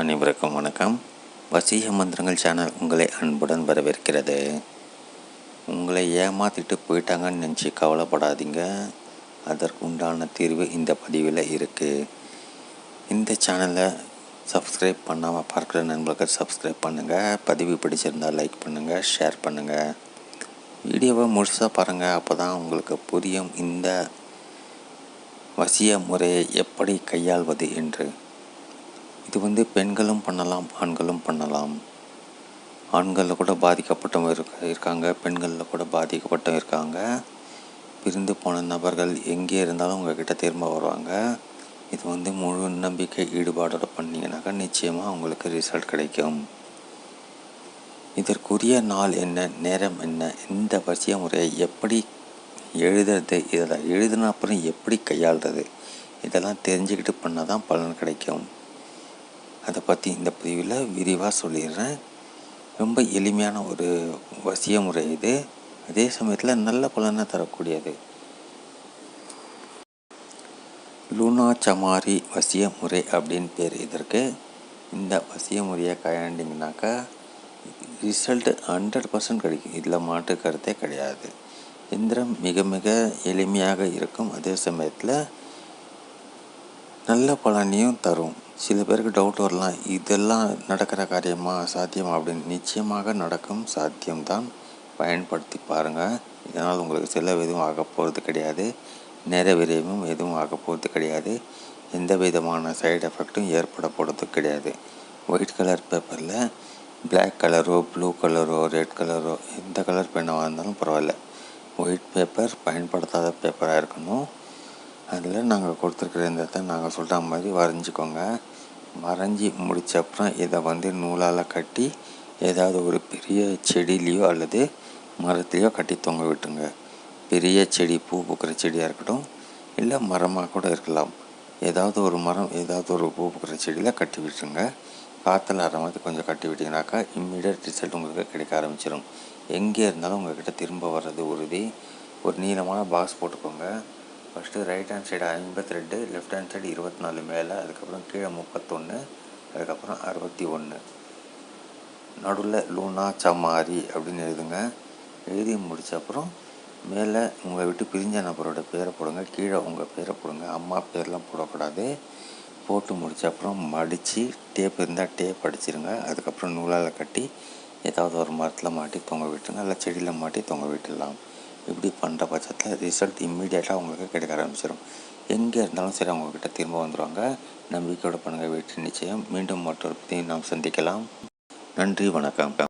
அனைவருக்கும் வணக்கம். வசீக மந்திரங்கள் சேனல் உங்களை அன்புடன் வரவேற்கிறது. உங்களை ஏமாத்திட்டு போயிட்டாங்கன்னு நினச்சி கவலைப்படாதீங்க. அதற்கு உண்டான தீர்வு இந்த பதிவில் இருக்குது இந்த சேனலை சப்ஸ்கிரைப் பண்ணாமல் பார்க்குற நண்பர்கள் சப்ஸ்கிரைப் பண்ணுங்கள் பதிவு பிடிச்சிருந்தால் லைக் பண்ணுங்கள் ஷேர் பண்ணுங்கள் வீடியோவை முழுசாக பாருங்கள் அப்போ தான் உங்களுக்கு புரியும் இந்த வசிய முறையை எப்படி கையாள்வது என்று. இது வந்து பெண்களும் பண்ணலாம் ஆண்களும் பண்ணலாம். ஆண்களில் கூட பாதிக்கப்பட்டவங்க இருக்க இருக்காங்க பெண்களில் கூட பாதிக்கப்பட்டவங்க இருக்காங்க. பிரிந்து போன நபர்கள் எங்கே இருந்தாலும் உங்ககிட்ட திரும்ப வருவாங்க. இது வந்து முழு நம்பிக்கை ஈடுபாடோடு பண்ணிங்கனாக்கா நிச்சயமாக உங்களுக்கு ரிசல்ட் கிடைக்கும். இதற்குரிய நாள் என்ன நேரம் என்ன இந்த வசிய முறையை எப்படி எழுதுறது இதெல்லாம் எழுதின அப்புறம் எப்படி கையாளுறது இதெல்லாம் தெரிஞ்சுக்கிட்டு பண்ணால் தான் பலன் கிடைக்கும். அதை பற்றி இந்த பதிவில் விரிவாக சொல்லிடுறேன். ரொம்ப எளிமையான ஒரு வசிய முறை இது. அதே சமயத்தில் நல்ல பலனை தரக்கூடியது. லூனா சமாரி வசிய முறை அப்படின்னு பேர் இதற்கு. இந்த வசிய முறையை கையாண்டிங்கனாக்கா ரிசல்ட்டு ஹண்ட்ரட் பர்சன்ட் கிடைக்கும். இதில் மாற்று கருத்தே கிடையாது. எந்திரம் மிக மிக எளிமையாக இருக்கும். அதே சமயத்தில் நல்ல பலனையும் தரும். சில பேருக்கு டவுட் வரலாம். இதெல்லாம் நடக்கிற காரியமா சாத்தியமா அப்படின்னு நிச்சயமாக நடக்கும். சாத்தியம்தான். பயன்படுத்தி பாருங்கள் இதனால் உங்களுக்கு செலவு எதுவும் ஆக போகிறது கிடையாது. நேர விரைவும் எதுவும் ஆக போகிறது கிடையாது. எந்த விதமான சைடு எஃபெக்ட்டும் ஏற்பட போகிறது கிடையாது. ஒயிட் கலர் பேப்பரில் பிளாக் கலரோ ப்ளூ கலரோ ரெட் கலரோ எந்த கலர் பெண்ணாக இருந்தாலும் பரவாயில்ல. ஒயிட் பேப்பர் பயன்படுத்தாத பேப்பராக இருக்கணும். அதில் நாங்கள் கொடுத்துருக்குற இந்த இடத்த நாங்கள் சொல்கிற மாதிரி வரைஞ்சிக்கோங்க. வரைஞ்சி முடித்த அப்புறம் இதை வந்து நூலால் கட்டி ஏதாவது ஒரு பெரிய செடியிலையோ அல்லது மரத்துலேயோ கட்டி தொங்க விட்டுங்க பெரிய செடி பூ பூக்கிற செடியாக இருக்கட்டும் இல்லை மரமாக கூட இருக்கலாம். ஏதாவது ஒரு மரம் ஏதாவது ஒரு பூ பூக்கிற செடியில் கட்டி விட்டுருங்க. காற்றுல ஆற மாதிரி கொஞ்சம் கட்டி விட்டிங்கனாக்கா இம்மிடியட் ரிசல்ட் உங்களுக்கு கிடைக்க ஆரம்பிச்சிடும் எங்கே இருந்தாலும் உங்கள்கிட்ட திரும்ப வர்றது உறுதி. ஒரு நீளமான பாக்ஸ் போட்டுக்கோங்க. ஃபஸ்ட்டு ரைட் ஹேண்ட் சைடு ஐம்பத்தி ரெண்டு லெஃப்ட் ஹேண்ட் சைடு இருபத்தி நாலு மேலே அதுக்கப்புறம் கீழே முப்பத்தொன்று அதுக்கப்புறம் அறுபத்தி ஒன்று நடுவில் லூனா சமாரி அப்படின்னு எழுதுங்க. எழுதி முடித்த அப்புறம் மேலே உங்களை விட்டு பிரிஞ்ச நபரோட பேரை போடுங்க. கீழே உங்கள் பேரை போடுங்க. அம்மா பேர்லாம் போடக்கூடாது. போட்டு முடித்த அப்புறம் மடித்து டேப் இருந்தால் டேப் அடிச்சிருங்க. அதுக்கப்புறம் நூலால் கட்டி ஏதாவது ஒரு மரத்தில் மாட்டி தொங்க விட்டுருங்க. இல்லை செடியில் மாட்டி தொங்க விட்டுடலாம். இப்படி பண்ணுற பட்சத்தில் ரிசல்ட் இம்மிடியேட்டாக உங்களுக்கு கிடைக்க ஆரம்பிச்சிடும் எங்கே இருந்தாலும் சரி அவங்கக்கிட்ட திரும்ப வந்துடுவாங்க நம்பிக்கையோடு பண்ணுங்கள் வெற்றி நிச்சயம். மீண்டும் மற்றொரு நாம் சந்திக்கலாம். நன்றி வணக்கம்.